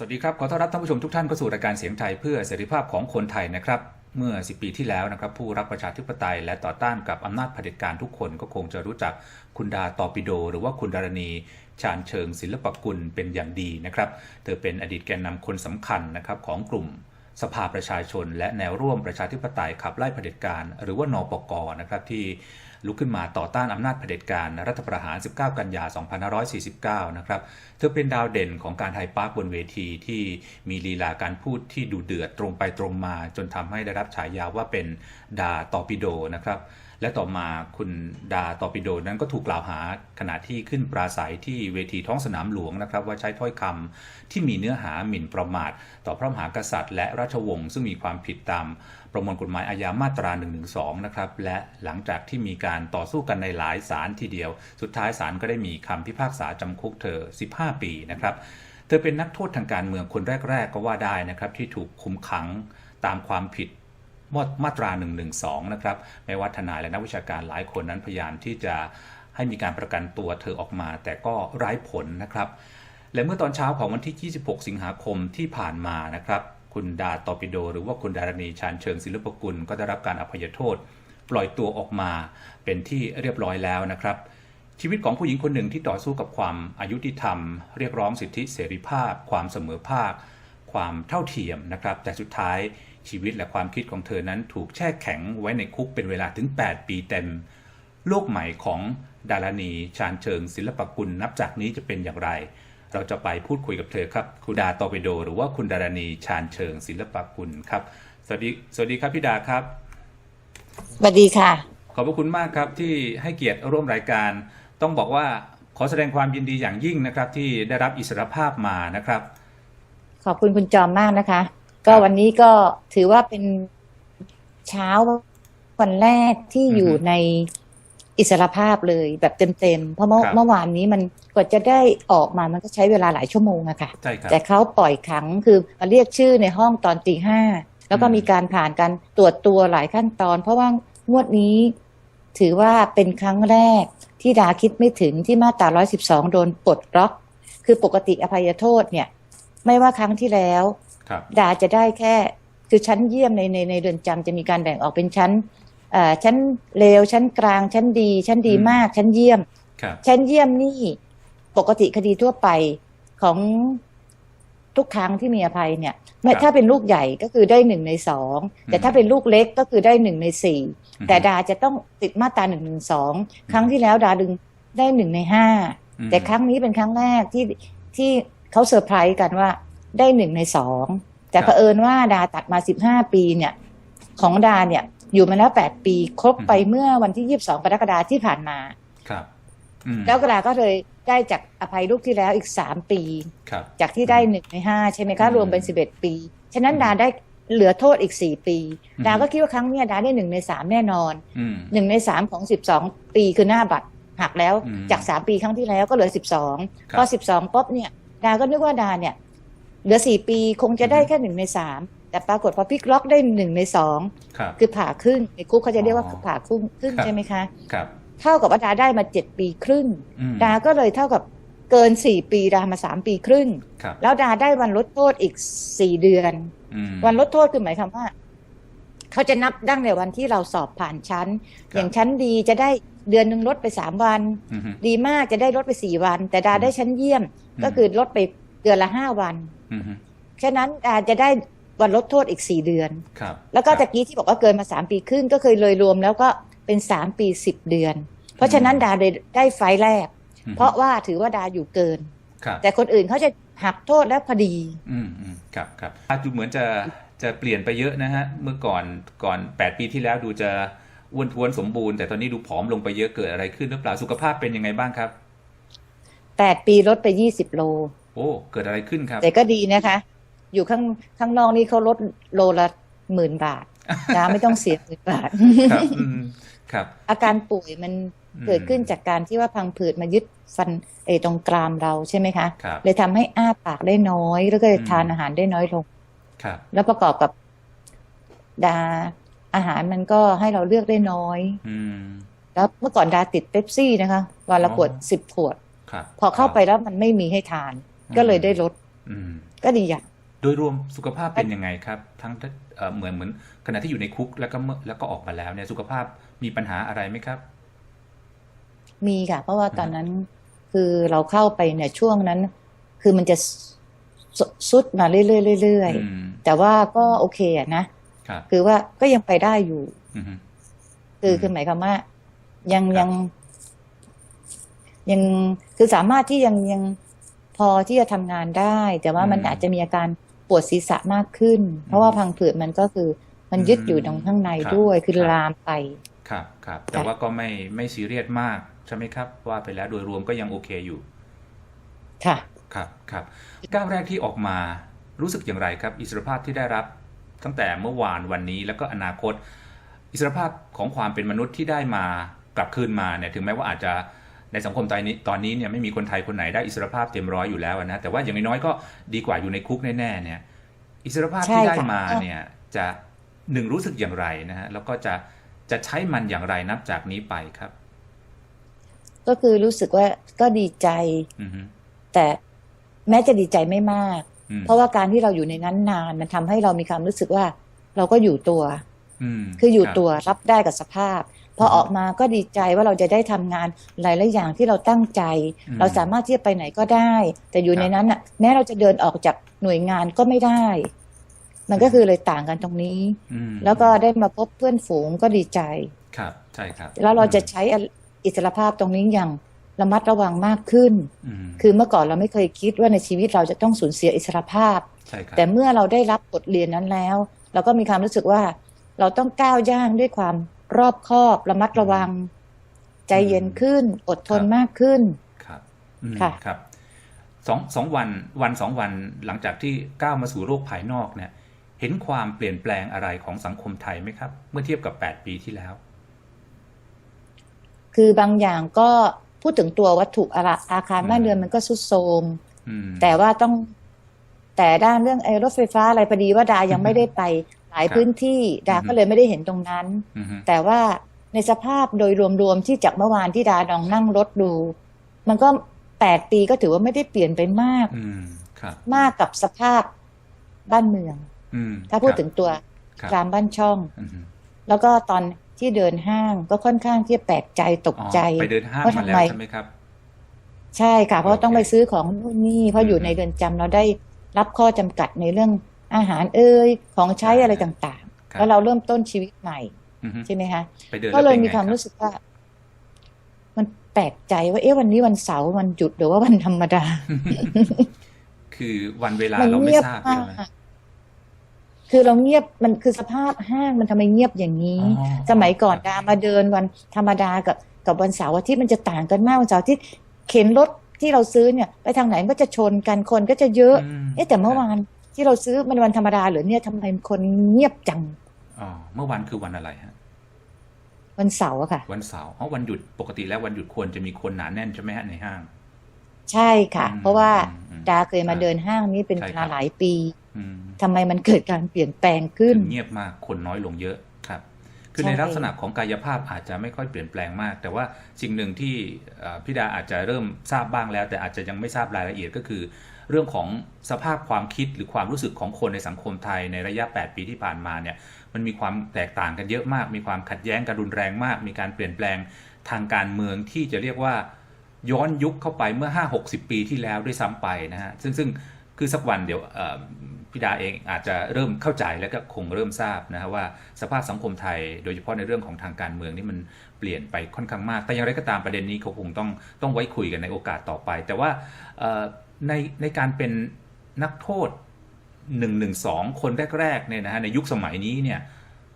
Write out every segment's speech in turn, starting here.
สวัสดีครับ ขอต้อนรับท่านผู้ชมทุกท่านเข้าสู่รายการเสียงไทยเพื่อเสรีภาพของคนไทยนะครับ เมื่อ 10 ปีที่แล้วนะครับ ผู้รักประชาธิปไตยและต่อต้านกับอำนาจเผด็จการทุกคนก็คงจะรู้จักคุณดาตอปิโด หรือว่าคุณดารณีชาญเชิงศิลปกุลเป็นอย่างดีนะครับ เธอเป็นอดีตแกนนำคนสำคัญนะครับของกลุ่มสภาประชาชน และแนวร่วมประชาธิปไตยขับไล่เผด็จการ หรือว่านปกนะครับที่ ลุกขึ้นมาต่อต้านอำนาจเผด็จการรัฐประหาร 19 กันยา 2549 นะครับ เธอเป็นดาวเด่นของการไทยปาร์คบนเวทีที่มีลีลาการพูดที่ดูเดือดตรงไปตรงมา จนทำให้ได้รับฉายาว่าเป็นดาตอปิโดนะครับ และต่อมาคุณดาตอปิโดนั้นก็ถูกกล่าวหาขณะที่ขึ้นปราศัยที่เวทีท้องสนามหลวงนะครับ ว่าใช้ถ้อยคำที่มีเนื้อหาหมิ่นประมาท ต่อพระมหากษัตริย์ และราชวงศ์ซึ่งมีความผิดตามประมวลกฎหมายอาญามาตรา112นะครับและหลังจากที่มีการต่อสู้กันในหลายศาลทีเดียว สุดท้ายศาลก็ได้มีคำพิพากษาจำคุกเธอ 15 ปีนะครับเธอเป็นนักโทษทางการเมืองคนแรก ๆ ก็ว่าได้นะครับที่ถูกคุมขังตามความผิด มาตรา112นะครับแม้ว่าทนายและนักวิชาการหลายคนนั้นพยายามที่จะให้มีการประกันตัวเธอออกมา แต่ก็ไร้ผลนะครับ และเมื่อตอนเช้าของวันที่ 26 สิงหาคมที่ผ่านมานะครับ คุณดาตอปิโด หรือว่าคุณดารณีชาญเชิงศิลปกุล ก็ได้รับการอภัยโทษ ปล่อยตัวออกมาเป็นที่เรียบร้อยแล้วนะครับ ชีวิตของผู้หญิงคนหนึ่งที่ต่อสู้กับความอายุติธรรม เรียกร้องสิทธิเสรีภาพ ความเสมอภาค ความเท่าเทียมนะครับ แต่สุดท้าย ชีวิตและความคิดของเธอนั้นถูกแช่แข็งไว้ในคุกเป็นเวลาถึง 8 ปีเต็ม โลกใหม่ของดารณีชาญเชิงศิลปกุลนับจากนี้จะเป็นอย่างไร เราจะไปพูดคุยกับเธอครับ คุณดาตอปิโด หรือว่าคุณดารณีชาญเชิงศิลปกุลครับ สวัสดี สวัสดีครับพี่ดาครับ สวัสดีค่ะ ขอบพระคุณมากครับที่ให้เกียรติร่วมรายการ ต้องบอกว่าขอแสดงความยินดีอย่างยิ่งนะครับ ที่ได้รับอิสรภาพมานะครับ ขอบคุณคุณจอมมากนะคะ ก็วันนี้ก็ถือว่าเป็นเช้าวันแรกที่อือฮึอยู่ในอิสรภาพเลยแบบเต็มๆ เพราะเมื่อครับเมื่อวานนี้มันกว่าจะได้ออกมามันก็ใช้เวลาหลายชั่วโมงอะค่ะใช่ครับแต่เขาปล่อยขังคือมาเรียกชื่อในห้องตอนตีห้าแล้วก็อืมมีการผ่านการตรวจตัวหลายขั้นตอน เพราะว่างวดนี้ถือว่าเป็นครั้งแรกที่ดาคิดไม่ถึงที่มาตรา 112 โดนปลดล็อก คือปกติอภัยโทษเนี่ย ไม่ว่าครั้งที่แล้วครับ ดาจะได้แค่คือชั้นเยี่ยมในในในเรือนจำจะมีการแบ่งออกเป็นชั้นเอ่อชั้นเลวชั้นกลาง ชั้นดี ชั้นดีอืมมาก ชั้นเยี่ยมครับชั้นเยี่ยมนี่ปกติคดีทั่วไปของทุกครั้งที่มีอภัยเนี่ยไม่ครับถ้าเป็นลูกใหญ่ก็คือได้หนึ่งในสองแต่อืมถ้าเป็นลูกเล็กก็คือได้หนึ่งในสี่อืมแต่ดาจะต้องติดมาตราหนึ่งหนึ่งสองครั้งที่แล้วดาดึงได้หนึ่งในห้าอืมแต่ครั้งนี้เป็นครั้งแรกที่ที่เขาเซอร์ไพรส์กันว่า ได้หนึ่งในสองแต่ครับเผอิญว่าดาตัดมาสิบห้าปีเนี่ย ของดาเนี่ย อยู่มาแล้วแปดปีครบไปเมื่อวันที่ยี่สิบสองกรกฎาที่ผ่านมาครับอืมแล้วกระดาก็เลยได้จากอภัยลูกที่แล้วอีกสามปีครับจากที่ได้หนึ่งในห้าใช่ไหมคะอืมรวมเป็นสิบเอ็ดปี ฉะนั้นดาได้เหลือโทษอีกสี่ปีอืมดาก็คิดว่าครั้งเนี้ยดาได้หนึ่งในสามแน่นอนอืมหนึ่งในสามของสิบสองปีคือหน้าบัตรหักแล้วอืมจากสามปีครั้งที่แล้วก็เหลือสิบสองครับพอสิบสองปุ๊บเนี่ย ดาก็นึกว่าดาเนี่ย เหลือสี่ปีคงจะได้อืมแค่หนึ่งในสามแต่ปรากฏพอพลิกล็อกได้หนึ่งในสองครับ คือผ่าครึ่งในคุกเขาจะเรียกว่าอ๋อผ่าครึ่งครึ่งครับใช่ไหมคะ ครับ เท่ากับว่าดาได้มาเจ็ดปีครึ่ง อืม ดาก็เลยเท่ากับเกินสี่ปีดามาสามปีครึ่ง ครับแล้วดาได้วันลดโทษอีกสี่เดือน อืม วันลดโทษคือหมายความว่า เขาจะนับดั้งในวันที่เราสอบผ่านชั้น ครับ อย่างชั้นดีจะได้เดือนหนึ่งลดไปสามวัน อืม ดีมากจะได้ลดไปสี่วัน แต่ดาได้ชั้นเยี่ยม อืม ก็คือลดไป เดือนละห้าวันอืมฉะนั้นดาจะได้วันลดโทษอีกสี่เดือน ครับแล้วก็ครัตะบกี้ที่บอกว่าเกินมาสามปีครึ่งก็เคยเลยรวมแล้วก็เป็นสามปีสิบเดือน เพราะฉะนั้นดาเลยได้ไฟล์แรก อืม เพราะว่าถือว่าดาอยู่เกิน ครับแต่คนอื่นเขาจะหักโทษแล้วพอดี อืมอืมครับครับอาดูเหมือนจะจะเปลี่ยนไปเยอะนะฮะ เมื่อก่อนก่อนแปดปีที่แล้วดูจะอ้วนท้วนสมบูรณ์แต่ตอนนี้ดูผอมลงไปเยอะเกิดอะไรขึ้นหรือเปล่าสุขภาพเป็นยังไงบ้างครับ แปดปีลดไปยี่สิบโลโอ้ เกิดอะไรขึ้นครับ แต่ก็ดีนะคะ อยู่ข้างข้างนอกนี่เขาลดโลละหมื่นบาทนะไม่ต้องเสียหมื่นบาทครับอืมครับอาการป่วยมันอืมเกิดขึ้นจากการที่ว่าพังผืดมายึดฟันเออตรงกรามเราใช่ไหมคะครับเลยทำให้อ้าปากได้น้อย แล้วก็เลยอืมทานอาหารได้น้อยลงครับ แล้วประกอบกับดาอาหารมันก็ให้เราเลือกได้น้อย อืมแล้วเมื่อก่อนดาติดเป๊ปซี่นะคะวันละอ๋อขวดสิบขวดครับพอเข้าไปแล้วมันไม่มีให้ทาน ก็เลยได้ลดออืมก็ดีอย่างโดยรวมสุขภาพเป็นยังไงครับ ทั้งเอ่อเหมือนเหมือนขณะที่อยู่ในคุกแล้วก็เมื่อแล้วก็ออกมาแล้วเนี่ยสุขภาพมีปัญหาอะไรไหมครับ มีค่ะ เพราะว่าตอนนั้นคือเราเข้าไปเนี่ยช่วงนั้น คือมันจะสสุดมาเรื่อยๆเรื่อยอืมๆแต่ว่าก็โอเคอะนะครับคือว่าก็ยังไปได้อยู่อือฮึคืออืมคือหมายความว่า ยังครับยัง ยังคือสามารถที่ยังยัง พอที่จะทำงานได้ แต่ว่ามันอาจจะมีอาการปวดศีรษะมากขึ้น เพราะว่าพังผืดมันก็คือมันยึดอยู่ตรงข้างในด้วยคือลามไปครับครับแต่ว่าก็ไม่ไม่ซีเรียสมากใช่ไหมครับ ว่าไปแล้วโดยรวมก็ยังโอเคอยู่ ค่ะครับครับก้าวแรกที่ออกมารู้สึกอย่างไรครับ อิสรภาพที่ได้รับตั้งแต่เมื่อวานวันนี้แล้วก็อนาคต อิสรภาพของความเป็นมนุษย์ที่ได้มากลับคืนมาเนี่ยถึงแม้ว่าอาจจะ ในสังคมไทยนี้ตอนนี้เนี่ยไม่มีคนไทยคนไหนได้อิสรภาพเต็มร้อยอยู่แล้วนะแต่ว่าอย่างน้อยๆก็ดีกว่าอยู่ในคุกแน่ๆเนี่ย อิสรภาพใช่ที่ได้ค่ะมาเนี่ยจะหนึ่งรู้สึกอย่างไรนะฮะแล้วก็จะจะใช้มันอย่างไรนับจากนี้ไปครับ ก็คือรู้สึกว่าก็ดีใจอือฮึแต่แม้จะดีใจไม่มากอืมเพราะว่าการที่เราอยู่ในนั้นนาน มันทำให้เรามีความรู้สึกว่า เราก็อยู่ตัวมคืออยู่รับตัวรับได้กับสภาพ พออืมออกมาก็ดีใจว่าเราจะได้ทำงานหลายๆอย่างที่เราตั้งใจอืมเราสามารถที่จะไปไหนก็ได้ แต่อยู่ครับในนั้นน่ะ แม้เราจะเดินออกจากหน่วยงานก็ไม่ได้ มันก็คือเลยต่างกันตรงนี้อืมแล้วก็ได้มาพบเพื่อนฝูงก็ดีใจครับ ใช่ครับ แล้วเราจะใช้อิสรภาพตรงนี้อย่างระมัดระวังมากขึ้นอืมคือเมื่อก่อนเราไม่เคยคิดว่าในชีวิตเราจะต้องสูญเสียอิสรภาพใช่ครับแต่เมื่อเราได้รับบทเรียนนั้นแล้ว เราก็มีความรู้สึกว่าเราต้องก้าวย่างด้วยความ รอบคอบระมัดระวัง ใจเย็นขึ้น อดทนมากขึ้น ครับอืมค่ะครับสองสองวันวันสองวันหลังจากที่ก้าวมาสู่โลกภายนอกเนี่ย เห็นความเปลี่ยนแปลงอะไรของสังคมไทยไหมครับ เมื่อเทียบกับ8ปีที่แล้ว คือบางอย่างก็พูดถึงตัววัตถุอาอาอาคารบ้านเรือนมันก็สุดโทรมอืมแต่ว่าต้องแต่ด้านเรื่องไอ้รถไฟฟ้าอะไรพอดีว่าดายังไม่ได้ไป หลายครับพื้นที่ดาอือฮึก็เลยไม่ได้เห็นตรงนั้นอืมฮึแต่ว่าในสภาพโดยรวมๆที่จากเมื่อวานที่ดาลองนั่งรถดู มันก็แปดปีก็ถือว่าไม่ได้เปลี่ยนไปมากอืมครับมากกับสภาพบ้านเมืองอืมถ้าพูดถึงตัวครับรามบ้านช่องอืมฮึแล้วก็ตอนที่เดินห้างก็ค่อนข้างที่จะแปลกใจตกอ๋อใจไปเดินห้างว่ามาทำแล้วไมใช่ไหมครับ ใช่ค่ะ เพราะโอเคต้องไปซื้อของนู่นนี่เพราะอยู่อืมในเรือนจำเราได้รับข้อจำกัดในเรื่อง อาหารเอ่ยของใช้อะไรต่างคบๆแล้วเราเริ่มต้นชีวิตใหม่อืมฮึใช่ไหมคะไปเดินก็เลยแวป็นมีไงความบรู้สึกว่า มันแปลกใจว่า เอ๊ะวันนี้วันเสาร์วันหยุดหรือว่าวันธรรมดา คือวันเวลามันเราไม่เงียบทราบมาใช่ไหมกคือเราเงียบมันคือสภาพห้างมันทำไมเงียบอย่างนี้อ๋อสมัยก่อนดามาเดินวันธรรมดากับกับวันเสาร์อาทิตย์มันจะต่างกันมากวันเสาร์อาทิตย์เข็นรถที่เราซื้อเนี่ย ไปทางไหนมันก็จะชนกันคนก็จะเยอะมเอ๊ะแต่เมื่อวาน ที่เราซื้อมันวันธรรมดาเหรือเนี่ยทำไมคนเงียบจังอ๋อเมื่อวันคือวันอะไรฮะ วันเสาร์อะค่ะ วันเสาร์อ๋อวันหยุดปกติแล้ววันหยุดควรจะมีคนหนาแน่นใช่ไหมฮะในห้าง ใช่ค่ะอืมเพราะว่าอืมอืมดาเคยมาเดินห้างนี้เป็นใช่เวครัลาบหลายปีอืมทำไมมันเกิดการเปลี่ยนแปลงขึ้น เงียบมากคนน้อยลงเยอะครับ คือใช่ในลักษณะของกายภาพอาจจะไม่ค่อยเปลี่ยนแปลงมาก แต่ว่าสิ่งหนึ่งที่เอ่อพี่ดาอาจจะเริ่มทราบบ้างแล้ว แต่อาจจะยังไม่ทราบรายละเอียดก็คือ เรื่องของสภาพความคิดหรือความรู้สึกของคนในสังคมไทยในระยะ 8 ปีที่ผ่านมาเนี่ยมันมีความแตกต่างกันเยอะมาก มีความขัดแย้งกันรุนแรงมาก มีการเปลี่ยนแปลงทางการเมืองที่จะเรียกว่าย้อนยุคเข้าไปเมื่อ 5-60 ปีที่แล้วด้วยซ้ำไปนะฮะซึ่งซึ่งคือสักวันเดี๋ยวพี่ดาเองอาจจะเริ่มเข้าใจและก็คงเริ่มทราบนะฮะว่าสภาพสังคมไทย โดยเฉพาะในเรื่องของทางการเมืองนี่มันเปลี่ยนไปค่อนข้างมาก แต่อย่างไรก็ตามประเด็นนี้เขาคงต้องต้องไว้คุยกันในโอกาสต่อไป แต่ว่า ในในการเป็นนักโทษ1นึคนแรกๆเนี่ยนะฮะในยุคสมัยนี้เนี่ย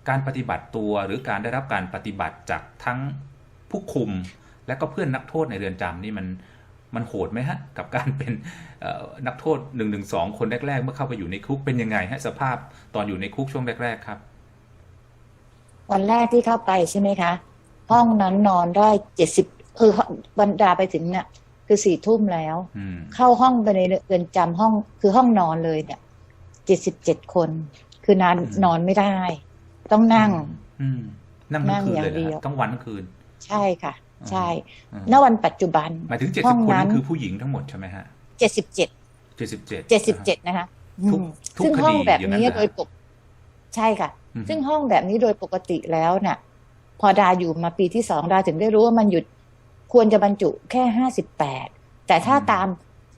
การปฏิบัติตัวหรือการได้รับการปฏิบัติจากทั้งผู้คุม และก็เพื่อนนักโทษในเรือนจำนี่มันมันโหดไหมฮะ กับการเป็นนักโทษ1นึคนแรกๆ เมื่อเข้าไปอยู่ในคุกเป็นยังไงฮะสภาพตอนอยู่ในคุกช่วงแรกๆครับวันแรกที่เข้าไปใช่ไหมคะ ห้องนั้นนอนได้เจ็ดสิบคือบรรดาไปถึงเนี่ย คือสี่ทุ่มแล้วอืมเข้าห้องไปในเรือนจำห้องคือห้องนอนเลยเนี่ยเจ็ดสิบเจ็ดคน คือนานนอนไม่ได้ ต้องนั่งอืมนั่งทั้งคืนเลยนั่งอย่างเดีเหรยวอฮะทั้งวันทั้งคืน ใช่ค่ะ ใช่อืมณวันปัจจุบันหมายถึงเจ็ดห้สิอบงคนนั้นั่นนคือผู้หญิงทั้งหมดใช่ไหมฮะเจ็ดสิบเจ็ดจ็ดสิบเจ็ดเจ็ดสิบเจ็ดนะคะทุกอืมทุกซึ่งคดีห้องแบบอย่างนั้นนี้เหรอโดยปกใช่ค่ะอืมซึ่งห้องแบบนี้โดยปกติแล้วเนี่ยพอดาอยู่มาปีที่สองดาถึงได้รู้ว่ามันหยุด ควรจะบรรจุแค่ห้าสิบแปดแต่ถ้าตาม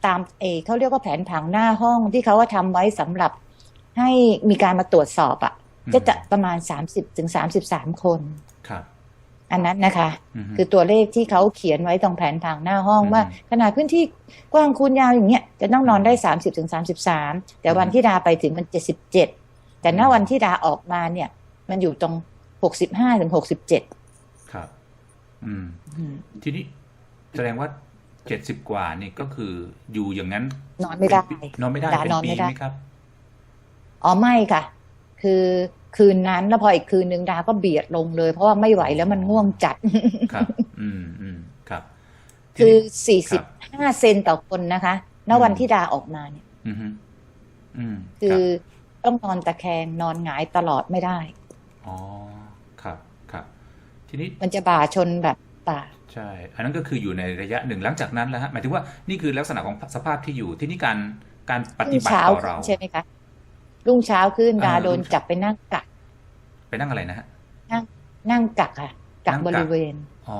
ตามเอเขาเรียกว่าแผนผังหน้าห้องที่เขาว่าทำไว้สำหรับให้มีการมาตรวจสอบอะ่ะจะจะประมาณสามสิบถึงสามสิบสามคนครับอันนั้นนะคะมคือตัวเลขที่เขาเขียนไว้ตรงแผนผังหน้าห้องอืมว่า ขนาดพื้นที่กว้างคูณยาวอย่างเงี้ยจะต้องนอนได้สามสิบถึงสามสิบสามแต่วันอืมที่ดาไปถึงมันเจ็ดสิบเจ็ดแต่ณวันที่ดาออกมาเนี่ย มันอยู่ตรงหกสิบห้าถึงหกสิบเจ็ดครับ อืม ทีนี้แสดงว่าเจ็ดสิบกว่านี่ก็คืออยู่อย่างนั้น นอนไม่ได้เป็นปีนอนไม่ได้ดาเป็นนอนปีไม่ได้ไหมครับอ๋อไม่ค่ะ คือคืนนั้นแล้วพออีกคืนนึงดาก็เบียดลงเลย เพราะว่าไม่ไหวแล้วมันง่วงจัด ครับ อืมอืมครับทีคือนี้สี่คสิรับบห้าเซนต่อคนนะคะณวันที่ดาออกมาเนี่ยอืมฮึอืมคืรัอบต้องนอนตะแคงนอนหงายตลอดไม่ได้ อ๋อครับครับ ทีนี้มันจะบ่าชนแบบบ่าใช่ อันนั้นก็คืออยู่ในระยะหนึ่งหลังจากนั้นแล้วฮะหมายถึงว่านี่คือลักษณะของสภาพที่อยู่ที่นี่การการปรุ่ฏิงบัติเช้าต่อเราใช่ไหมคะรุ่งเช้าขึ้นดาเออโดนรุ่งเช้าจับไปนั่งกัก ไปนั่งอะไรนะฮะนั่งกักค่ะกักนั่งกักบริเวณอ๋อ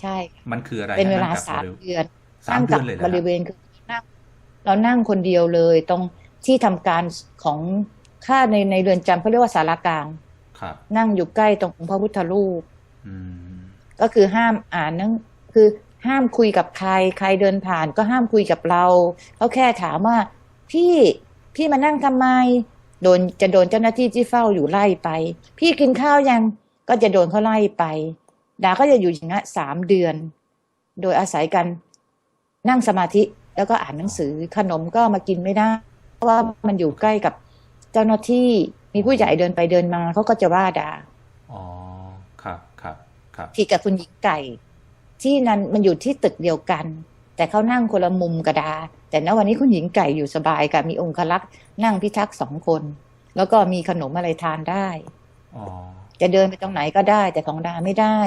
ใช่ค่ะมันคืออะไรเป็นเวฮะลานั่งกักสามบริเดือนสามนั่งเดืกัอนเลยเหรบอริเวณคือนั่งเรานั่งคนเดียวเลย ตรงที่ทำการของค่าในในเรือนจำเขาเรียกว่าสารกลางครับนั่งอยู่ใกล้ตรงพระพุทธรูปอืม ก็คือห้ามอ่านนั่งคือห้ามคุยกับใคร ใครเดินผ่านก็ห้ามคุยกับเราเขาแค่ถามว่า พี่พี่มานั่งทำไม โดนจะโดนเจ้าหน้าที่ที่เฝ้าอยู่ไล่ไป พี่กินข้าวยังก็จะโดนเขาไล่ไปดาก็จะอยู่อย่างนั้นสามเดือน โดยอาศัยกันนั่งสมาธิแล้วก็อ่านหนังสือขนมก็มากินไม่ได้เพราะว่ามันอยู่ใกล้กับเจ้าหน้าที่มีผู้ใหญ่เดินไปเดินมาเขาก็จะว่าดาอ๋อ ครับครับผิดกับคุณหญิงไก่ ที่นั้นมันอยู่ที่ตึกเดียวกัน แต่เขานั่งคนละมุมกระดา แต่ณวันนี้คุณหญิงไก่อยู่สบายกับมีองคลักษ์นั่งพิทักษ์สองคน แล้วก็มีขนมอะไรทานได้อ๋อจะเดินไปตรงไหนก็ได้ แต่ของดาไม่ได้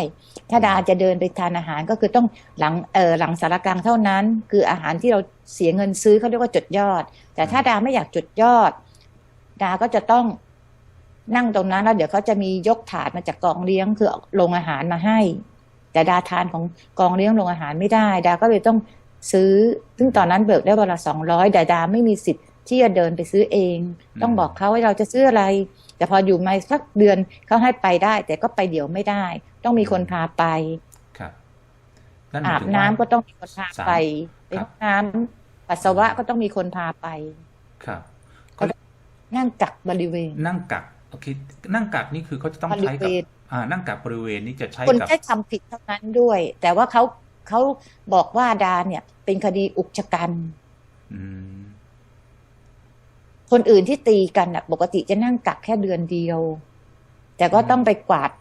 ถ้าดาจะเดินไปทานอาหารก็คือต้องหลังเออหลังสารกลางเท่านั้น คืออาหารที่เราเสียเงินซื้อเขาเรียกว่าจดยอด แต่ถ้าดาไม่อยากจดยอด ดาก็จะต้อง นั่งตรงนั้นแล้วเดี๋ยวเขาจะมียกถาดมาจากกองเลี้ยงคือโรงอาหารมาให้ แต่ดาทานของกองเลี้ยงโรงอาหารไม่ได้ ดาก็เลยต้องซื้อ ซึ่งตอนนั้นเบิกได้วันละสองร้อยแต่ดาไม่มีสิทธิ์ที่จะเดินไปซื้อเอง ต้องบอกเขาว่าเราจะซื้ออะไร แต่พออยู่มาสักเดือนเขาให้ไปได้ แต่ก็ไปเดี๋ยวไม่ได้ ต้องมีคนพาไปครับนั่นหมายอาบถึงน้ำว่าก็ต้องมีคนพาไปไปครัห้บองน้ำปัสสาวะก็ต้องมีคนพาไป ครับนั่งกักบริเวณ นั่งกัก โอเคนั่งกักนี่คือเขาจะต้องบริใช้เวกับณอ่านั่งกักบริเวณนี้จะใช้คนกับแค่ทำผิดเท่านั้นด้วย แต่ว่าเขาเขาบอกว่าดาเนี่ย เป็นคดีอุกชะกันอืมคนอื่นที่ตีกันน่ะ ปกติจะนั่งกักแค่เดือนเดียว แต่ก็ต้องไปกวาด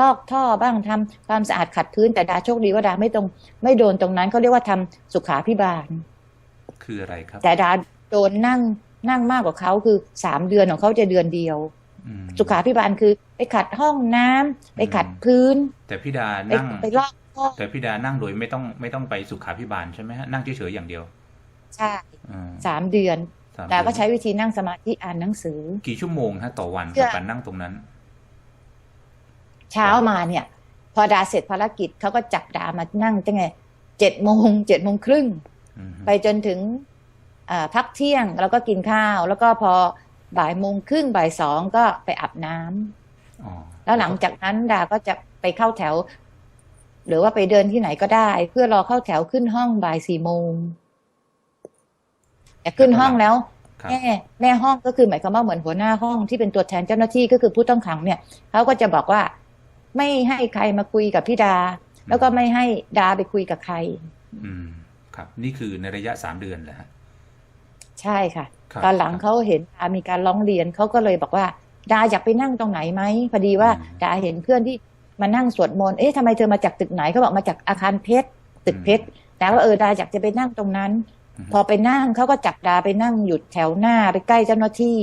ลอกท่อบ้างทำความสะอาดขัดพื้นแต่ดาโชคดีว่าดาไม่ตรง ไม่โดนตรงนั้นเขาเรียกว่าทำสุขาพิบาล คืออะไรครับ แต่ดาโดนนั่งนั่งมากกว่าเขาคือสามเดือนของเขาจะเดือนเดียวอืม สุขาพิบาลคือ ไปขัดห้องน้ำไปขัดพื้น แต่พี่ดาไปนั่งไปลอกท่อแต่พี่ดานั่งโดยไม่ต้องไม่ต้องไปสุขาพิบาลใช่ไหมฮะนั่งเฉยๆอย่างเดียว ใช่อืมสามเดือนสามดาก็เดือนใช้วิธีนั่งสมาธิอ่านหนังสือ กี่ชั่วโมงฮะต่อวันเพื่กัอบการนั่งตรงนั้น เช้ามาเนี่ย พอดาเสร็จภารกิจเขาก็จับดามานั่งตั้งไงเจ็ดโมงเจ็ดโมงครึ่งอืมไปจนถึงอ่าพักเที่ยงแล้วก็กินข้าว แล้วก็พอ บ่ายโมงครึ่งบ่ายสองก็ไปอาบน้ำอ๋อแล้วหลังจากนั้นดาก็จะไปเข้าแถว หรือว่าไปเดินที่ไหนก็ได้ เพื่อรอเข้าแถวขึ้นห้องบ่ายสี่โมงแต่ขึ้นห้องแล้วครับแม่แม่ห้องก็คือหมายความว่าเหมือนหัวหน้าห้องที่เป็นตัวแทนเจ้าหน้าที่ก็คือผู้ต้องขังเนี่ยเขาก็จะบอกว่าไม่ให้ใครมาคุยกับพี่ดา แล้วก็ไม่ให้ดาไปคุยกับใคร อืม ครับ นี่คือในระยะสามเดือนแหละฮะ ใช่ค่ะ ครับตอนหลังเขาเห็นดามีการร้องเรียนเขาก็เลยบอกว่า ดาอยากไปนั่งตรงไหนไหมพอดีว่าอืม ดาเห็นเพื่อนที่มานั่งสวดมนต์เอ๊ะทำไมเธอมาจากตึกไหนเขาบอกมาจากอาคารเพชรตึกเพชรดาว่าเออดาอยากจะไปนั่งตรงนั้นมพอไปนั่งเขาก็จับดาไปนั่งหยุดแถวหน้าไปใกล้เจ้าหน้าที่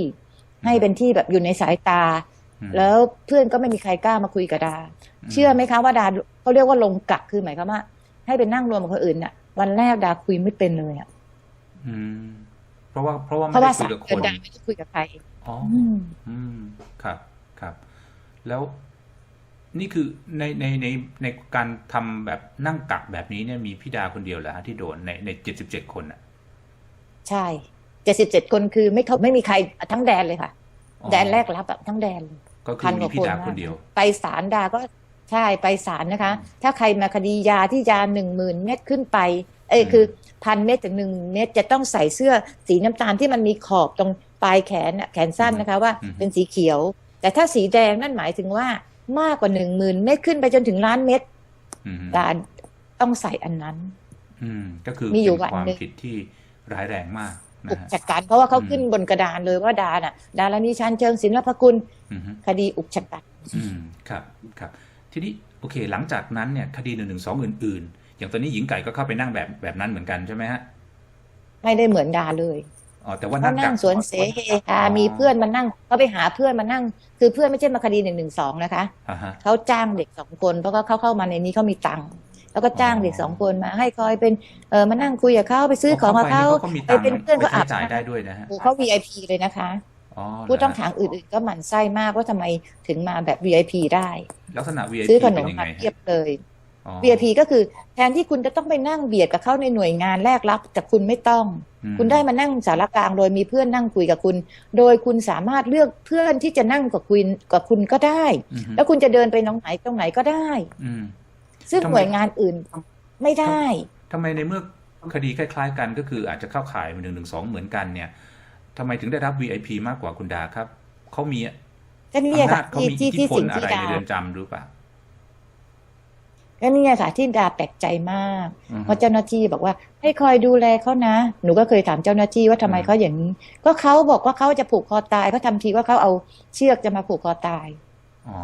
ให้เป็นที่แบบอยู่ในสายตา อืม แล้วเพื่อนก็ไม่มีใครกล้ามาคุยกับดามเชื่อไหมคะว่าดาเขาเรียกว่าลงกักคือหมายความว่า ให้ไปนั่งรวมกับคนอื่นน่ะ วันแรกดาคุยไม่เป็นเลยอะอืม เพราะว่าเพราะว่าเพไม่ราะได้ว่าคุสายมกับคเดือนนดาไม่ได้คุยกับใคร อ๋อ อืม อืม ครับ ครับ แล้วนี่คือในในในในการทำแบบนั่งกักแบบนี้เนี่ยมีพี่ดาคนเดียวเหรอฮะที่โดนในในเจ็ดสิบเจ็ดคนอะใช่เจ็ดสิบเจ็ดคนคือไม่เขาไม่มีใครทั้งแดนเลยค่ะ อ๋อแดนแรกรับแบบทั้งแดนเลยก็คืพัอนกมีว่าพี่คนดานะคนเดียว ไปศาลดาก็ใช่ไปศาลนะคะ ถ้าใครมาคดียาที่ยาหนึ่งหมื่นเม็ดขึ้นไป เอ้ยอืมคือพันเม็ดถึงหนึ่งเม็ดจะต้องใส่เสื้อสีน้ำตาลที่มันมีขอบตรงปลายแขนน่ะแขนสั้นนะคะว่าเป็นสีเขียว แต่ถ้าสีแดงนั่นหมายถึงว่ามากกว่าหนึ่งหมื่นเม็ดขึ้นไปจนถึงล้านเม็ดอืมดาต้องใส่อันนั้น อืมก็คือมีอยู่เป็นวันความหนึ่งผิดที่ร้ายแรงมากนะอุกฮะชะกันเพราะว่าเขาอืมขึ้นบนกระดานเลยว่าดาน่ะ ดารานีชันเชิงศิลปคุณอืมฮึคดีอุกชะกันอืมครับ ครับ ทีนี้โอเค หลังจากนั้นเนี่ย คดีหนึ่งหนึ่งสองอื่น ๆ อย่างตอนนี้หญิงไก่ก็เข้าไปนั่งแบบแบบนั้นเหมือนกันใช่ไหมฮะ ไม่ได้เหมือนดาเลยอ๋อแต่ว่าเขานั่งนั่กังกสวนเสเฮฮาอ๋อมีเพื่อนมานั่งเขาไปหาเพื่อนมานั่ง คือเพื่อนไม่ใช่มาคดีหนึ่งหนึ่งสองนะคะอ่าฮะเขาจ้างเด็กสองคนเพราะว่าเขาเข้ามาในนี้เขามีตังค์แล้วก็จ้างอ๋อเด็กสองคนมาให้คอยเป็นเออมานั่งคุยกับเขาไปซื้อของกับเขาพะเข้ไปนี่ไปเป็นเพื่อนไปเขาอาใช้บจ่ายได้น้ำด้วยนะฮะโอ้เขา VIP เลยนะคะอ๋อผู้ต้องเหรขังอื่นๆก็หมั่นไส้มากว่าทำไมถึงมาแบบ VIP ได้ ลักษณะ VIP ซื้อขนเป็นมยังมาไงเทียฮะบเลยอ๋อ VIP ก็คือแทนที่คุณจะต้องไปนั่งเบียดกับเขาในหน่วยงานแรกรับ แต่คุณไม่ต้องอืมคุณได้มานั่งสารกลางโดยมีเพื่อนนั่งคุยกับคุณ โดยคุณสามารถเลือกเพื่อนที่จะนั่งกับคุณกับคุณก็ได้อืมฮึแล้วคุณจะเดินไปตรงไหนตรงไหนก็ได้อืมซึ่งทำไมหน่วยงานอื่นไม่ได้ทำไมในเมื่อคดีคล้าย ๆ กันก็คืออาจจะเข้าข่ายหนึ่งหนึ่งสองเหมือนกันเนี่ยทำไมถึงได้รับ VIP มากกว่าคุณดาครับเขามีก็เนี่ยอำนาค่ะจเขาที่มีที่อิทธิที่พลสิ่งอะที่ไรดาในเรือนจำหรือเปล่า ก็เนี่ยค่ะที่ดาแปลกใจมากอือฮึเพราะเจ้าหน้าที่บอกว่า ให้คอยดูแลเขานะ หนูก็เคยถามเจ้าหน้าที่ว่าทำไมอืมเขาอย่างนี้ ก็เขาบอกว่าเขาจะผูกคอตายเขาทำทีว่าเขาเอาเชือกจะมาผูกคอตายอ๋อ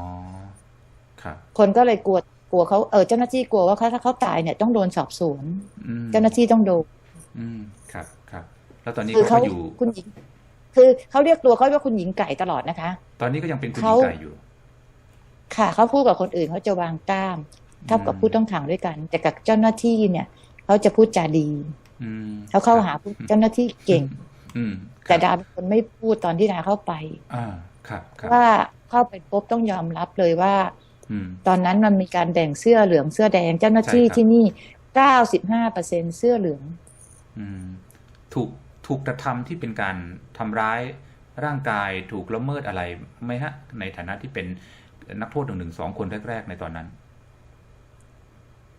ครับคนก็เลยกลัวกลัวเขาเออเจ้าหน้าที่กลัวว่าเขาถ้าเขาตายเนี่ยต้องโดนสอบสวนอืมเจ้าหน้าที่ต้องโดนอืมครับครับ แล้วตอนนี้คือเขาเขาก็อยู่คุณหญิง คือเขาเรียกตัวเขาว่าคุณหญิงไก่ตลอดนะคะ ตอนนี้ก็ยังเป็นคุณหญิเขางไก่อยู่ค่ะเขาพูดกับคนอื่นเขาจะวางกล้าม เท่ากับอืมผู้ต้องขังด้วยกัน แต่กับเจ้าหน้าที่เนี่ยเขาจะพูดจาดีอืมเขาเข้าครับหาผู้เจ้าหน้าที่เก่งอืมครับแต่ดาเป็นคนไม่พูดตอนที่ดาเข้าไปอ่าครับครับว่าเข้าไปพบต้องยอมรับเลยว่าอืมตอนนั้นมันมีการแบ่งเสื้อเหลืองเสื้อแดง เจ้าหน้าที่ใช่ครับที่นี่เก้าสิบห้าเปอร์เซ็นเสื้อเหลืองอืมถูกถูกกระทำที่เป็นการทำร้ายร่างกายถูกละเมิดอะไรไหมฮะ ในฐานะที่เป็นนักโทษหนึ่งหนึ่งสองคนแรก ๆ ในตอนนั้น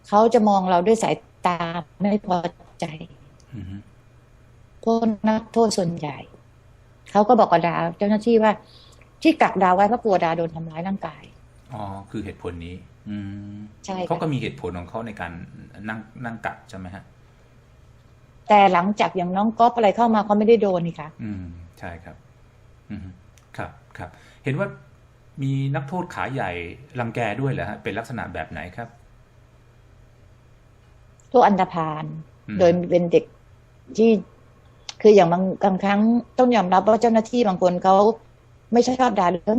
เขาจะมองเราด้วยสายตาไม่พอใจอืมฮึพวกนักโทษส่วนใหญ่ เขาก็บอกกับดาวเจ้าหน้าที่ว่า ที่กักดาวไว้เพราะกลัวดาวโดนทำร้ายร่างกายอ๋อคือเหตุผลนี้ อืมใช่ค่ะเขาก็มีเหตุผลของเขาในการนั่งนั่งกัดใช่ไหมฮะ แต่หลังจากอย่างน้องก๊อฟอะไรเข้ามาเขาไม่ได้โดนนี่ค่ะอืม ใช่ครับ อืมครับครับ เห็นว่ามีนักโทษขาใหญ่รังแกด้วยเหรอฮะเป็นลักษณะแบบไหนครับ พวกอันธพาลอืมโดยเป็นเด็กที่คืออย่างบางบางครั้งต้องยอมรับว่าเจ้าหน้าที่บางคนเขาไม่ชอบดาเรื่อง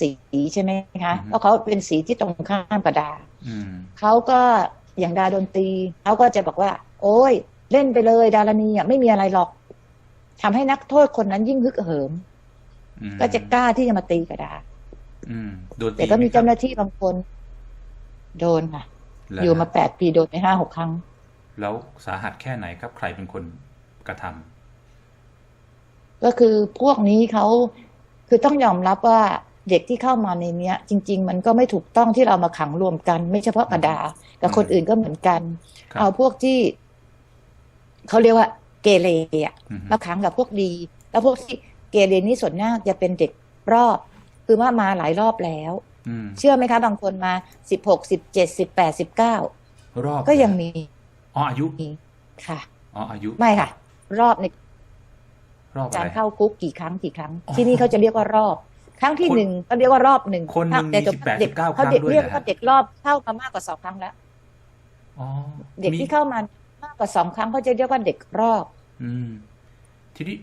สีใช่ไหมคะเพราะเขาเป็นสีที่ตรงข้ามกับดาอืมเขาก็อย่างดาโดนตีเขาก็จะบอกว่า โอ้ย เล่นไปเลยดารณีอะไม่มีอะไรหรอกทำให้นักโทษคนนั้นยิ่งฮึกเหิมอืมก็จะกล้าที่จะมาตีกับดาอืมโดนตีแต่ก็มีไหครับเจ้าหน้าที่บางคน โดนค่ะเหรฮะ อยู่มาแปดปีโดนไปห้าหกครั้ง แล้วสาหัสแค่ไหนครับใครเป็นคนกระทำก็คือพวกนี้เขาคือต้องยอมรับว่าเด็กที่เข้ามาในเนี้ย จริง ๆ มันก็ไม่ถูกต้องที่เรามาขังรวมกัน ไม่เฉพาะกระดากับคนอื่นก็เหมือนกันครับเอาพวกที่เขาเรียกว่าเกเรอะอืมมาขังกับพวกดี แล้วพวกที่เกเรนี่ส่วนมากจะเป็นเด็กรอบ คือว่ามาหลายรอบแล้วอืม เชื่อไหมคะบางคนมาสิบหกสิบเจ็ดสิบแปดสิบเก้ารอบก็ยังมีอ๋ออายุค่ะอ๋ออายุไม่ค่ะ รอบในรอบอะการไรเข้าคุกกี่ครั้งกี่ครั้งอ๋อที่นี่เขาจะเรียกว่ารอบ ครั้งที่คนหนึ่งก็เรียกว่ารอบหนึ่งคนหนึ่งแต่มีตัว18เด็ก19เขาเด็กครั้งด้วยเรียกเหรอว่าฮะเด็กรอบเข้ามามากกว่าสองครั้งแล้วอ๋อเด็กมีที่เข้ามามากกว่าสองครั้งเขาจะเรียกว่าเด็กรอบ อืม ทีนี้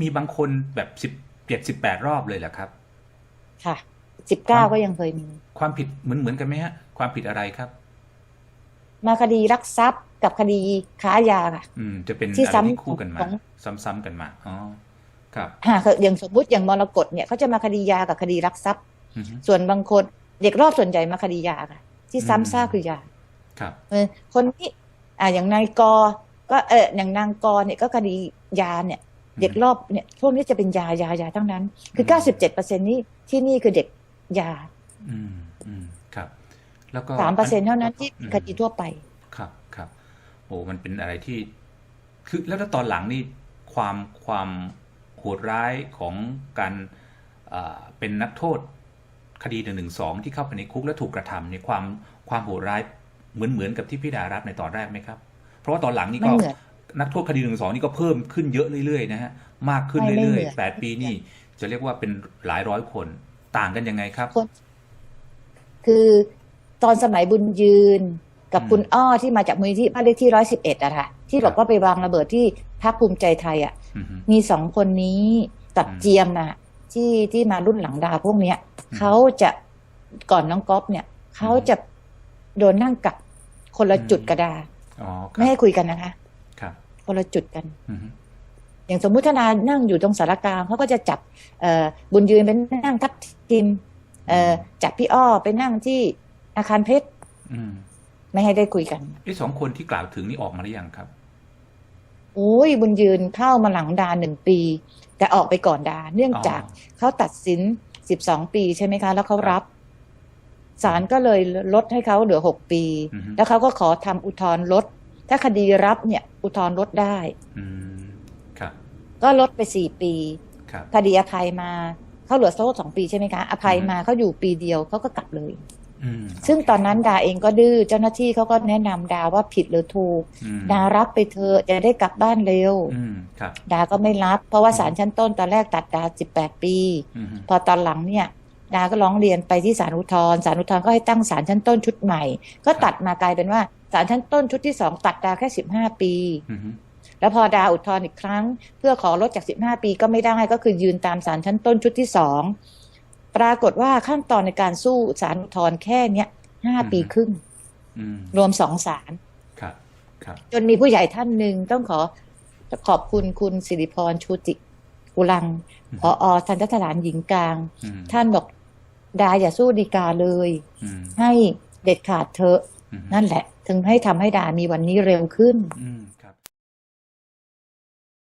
มีบางคนแบบสิบเจ็ดสิบแปดรอบเลยเหรอครับ ค่ะ สิบเก้าก็ยังเคยมี ความผิดเหมือนเหมือนกันไหมฮะ ความผิดอะไรครับ มาคดีลักทรัพย์กับคดีค้ายาค่ะ อืม จะเป็นที่อะไรซ้ำที่คู่กันมาของซ้ำๆกันมาอ๋อครับหากอย่างสมมุติอย่างมรกตเนี่ยเขาจะมาคดียากับคดีรักทรัพย์อือฮึส่วนบางคนเด็กรอบส่วนใหญ่มาคดียาค่ะ ที่ซ้ำอืมซากคือยา ครับเออคนนี้อ่าอย่างนายกอก็เอออย่างนางกอเนี่ยก็คดียาเนี่ย เด็กรอบเนี่ยพวกนี้จะเป็นยายายาทั้งนั้น คือมเก้าสิบเจ็ดเปอร์เซ็นนี้ที่นี่คือเด็ก ยาอืมอืมครับ แล้วก็สามเปอร์เซ็นเท่านั้นที่อืมคดีทั่วไป ครับครับโอ้มันเป็นอะไรที่ คือแล้วถ้าตอนหลังนี่ความความโหดร้ายของการอ่าเป็นนักโทษคดีหนึ่งหนึ่งสองที่เข้าไปในคุกและถูกกระทำเนี่ยความความโหดร้ายเหมือนเหมือนกับที่พี่ดารับในตอนแรกไหมครับ เพราะว่าตอนหลังนี่ก็ไม่เหมือนนักโทษคดีหนึ่งสองนี่ก็เพิ่มขึ้นเยอะเรื่อยๆนะฮะมากขึ้นไม่ไม่เรื่เหมือยอนๆแปดปีนี่จะเรียกว่าเป็นหลายร้อยคน ต่างกันยังไงครับคนคือตอนสมัยบุญยืนกับอืมคุณอ้อที่มาจากมูลนิธิบ้านเลขที่ร้อยสิบเอ็ดอะค่ะ ที่บอครักบว่าไปวางระเบิดที่พรรคภูมิใจไทยอะอือฮึมีสองคนนี้กับอืมเจียมนะที่ที่มารุ่นหลังดาพวกเนี้ยอืมเขาจะก่อนน้องก๊อฟเนี่ยเขาจะโดนนั่งกับคนละอืมจุดกระดาอ๋อคไม่รับให้คุยกันนะคะครับคนละจุดกันอือฮึอย่างสมมุติธนานั่งอยู่ตรงสารกลางเขาก็จะจับเอ่อบุญยืนเป็นนั่งทับ ทิมเอ่อจับพี่อ้อไปนั่งที่อาคารเพชรอืมไม่ให้ได้คุยกันไอ้สองคนที่กล่าวถึงนี่ออกมาหรือยังครับโอ้ยบุญยืนเข้ามาหลังดาหนึ่งปี แต่ออกไปก่อนดา เนื่องจากเขาตัดสินสิบสองปีใช่ไหมคะ แล้วเขารับศาลก็เลยลดให้เขาเหลือหกปีอือฮึแล้วเขาก็ขอทำอุทธรณ์ลด ถ้าคดีรับเนี่ยอุทธรณ์ลดได้อืมครับก็ลดไปสี่ปีครับคดีอภัยมา เขาเหลือโทษสองปีใช่ไหมคะอภัยอืมมาเขาอยู่ปีเดียวเขาก็กลับเลยอืมซึ่งตอนนั้นดาเองก็ดื้อเจ้าหน้าที่เขาก็แนะนำดาว่าผิดหรือถูกอืมดารับไปเถอะจะได้กลับบ้านเร็วอืมครับดาก็ไม่รับ เพราะว่าศาลชั้นต้นตอนแรกตัดดาสิบแปดปีอืมพอตอนหลังเนี่ย ดาก็ร้องเรียนไปที่ศาลอุทธรณ์ศาลอุทธรณ์ก็ให้ตั้งศาลชั้นต้นชุดใหม่ ก็ตัดมากลายเป็นว่าศาลชั้นต้นชุดที่สองตัดดาแค่สิบห้าปีอืม แล้วพอดาอุทธรณ์อีกครั้ง เพื่อขอลดจาก 15 ปีก็ไม่ได้ก็คือยืนตามศาลชั้นต้นชุดที่สองปรากฏว่าขั้นตอนในการสู้ศาลอุทธรณ์แค่เนี้ยห้าปีครึ่งอืมรวมสองศาลครับครับจนมีผู้ใหญ่ท่านหนึ่งต้องขอขอบคุณคุณสิริพรชูติกุลังพออทันทสถานหญิงกลางอืมท่านบอกดาอย่าสู้ดีกาเลยอืมให้เด็ดขาดเถอะอืมนั่นแหละ ถึงให้ทำให้ดามีวันนี้เร็วขึ้นอืม